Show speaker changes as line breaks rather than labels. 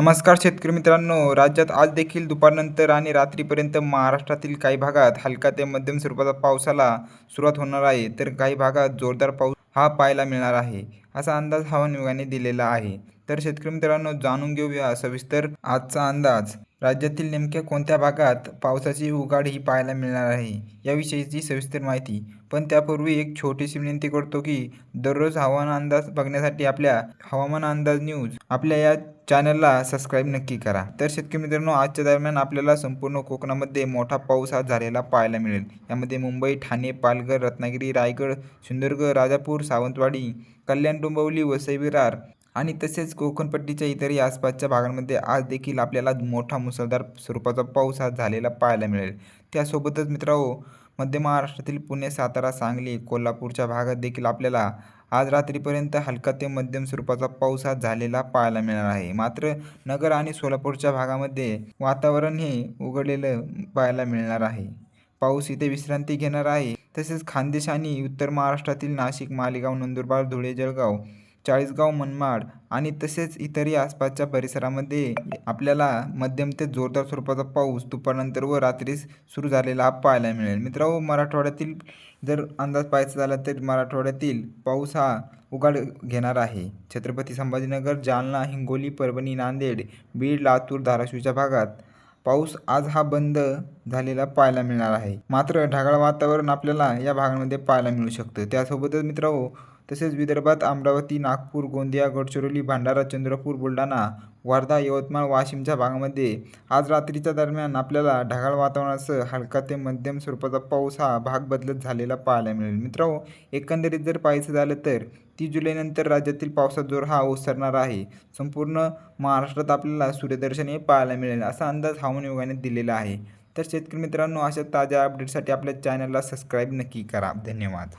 नमस्कार शेतकरी मित्रांनो राज्यात आज देखील दुपारनंतर आणि रात्रीपर्यंत महाराष्ट्रातील काही भागात हलका ते मध्यम स्वरूपाचा पावसाला सुरुवात होणार आहे तर काही भागात जोरदार पाऊस हा पाहायला मिळणार आहे असा अंदाज हवामान विभागाने दिलेला आहे. तर शेतकरी मित्रांनो जाणून घेऊया सविस्तर आजचा अंदाज. राज्यातील नेमक्या कोणत्या भागात पावसाची उघाड ही पाहायला मिळणार आहे याविषयीची सविस्तर माहिती. पण त्यापूर्वी एक छोटीशी विनंती करतो की दररोज हवामान अंदाज बघण्यासाठी आपल्या हवामान अंदाज न्यूज आपल्या या चॅनलला सबस्क्राईब नक्की करा. तर शेतकरी मित्रांनो आजच्या दरम्यान आपल्याला संपूर्ण कोकणामध्ये मोठा पाऊस हा झालेला पाहायला मिळेल. यामध्ये मुंबई ठाणे पालघर रत्नागिरी रायगड सिंधुदुर्ग राजापूर सावंतवाडी कल्याण डोंबिवली वसई विरार आणि तसेच कोकणपट्टीच्या इतरही आसपासच्या भागांमध्ये आज देखील आपल्याला मोठा मुसळधार स्वरूपाचा पाऊस हा झालेला पाहायला मिळेल. त्यासोबतच मित्रांनो मध्य महाराष्ट्रातील पुणे सातारा सांगली कोल्हापूरच्या भागात देखील आपल्याला आज रात्रीपर्यंत हलका ते मध्यम स्वरूपाचा पाऊस हा झालेला पाहायला मिळणार आहे. मात्र नगर आणि सोलापूरच्या भागामध्ये वातावरण हे उघडलेलं पाहायला मिळणार आहे. पाऊस इथे विश्रांती घेणार आहे. तसेच खानदेश आणि उत्तर महाराष्ट्रातील नाशिक मालेगाव नंदुरबार धुळे जळगाव चाळीसगाव मनमाड आणि तसेच इतरही आसपासच्या परिसरामध्ये आपल्याला मध्यम ते जोरदार स्वरूपाचा पाऊस दुपारनंतर व रात्रीस सुरू झालेला हा पाहायला मिळेल. मित्रांनो मराठवाड्यातील जर अंदाज पाहायचा झाला तर मराठवाड्यातील पाऊस हा उघाड घेणार आहे. छत्रपती संभाजीनगर जालना हिंगोली परभणी नांदेड बीड लातूर धाराशिवच्या भागात पाऊस आज हा बंद झालेला पाहायला मिळणार आहे. मात्र ढगाळ वातावरण आपल्याला या भागांमध्ये पाहायला मिळू शकतं. त्यासोबतच मित्रांनो तसेच विदर्भात अमरावती नागपूर गोंदिया गडचिरोली भंडारा चंद्रपूर बुलढाणा वर्धा यवतमाळ वाशिमच्या भागामध्ये आज रात्रीच्या दरम्यान आपल्याला ढगाळ वातावरणासह हलका ते मध्यम स्वरूपाचा पाऊस हा भाग बदलत झालेला पाहायला मिळेल. मित्रांनो एकंदरीत जर पाहायचं झालं तर तीस जुलैनंतर राज्यातील पावसाचा जोर हा ओसरणार आहे. संपूर्ण महाराष्ट्रात आपल्याला सूर्यदर्शन हे पाहायला मिळेल असा अंदाज हवामान विभागाने दिलेला आहे. तर शेतकरी मित्रांनो अशा ताज्या अपडेटसाठी आपल्या चॅनलला सबस्क्राईब नक्की करा. धन्यवाद.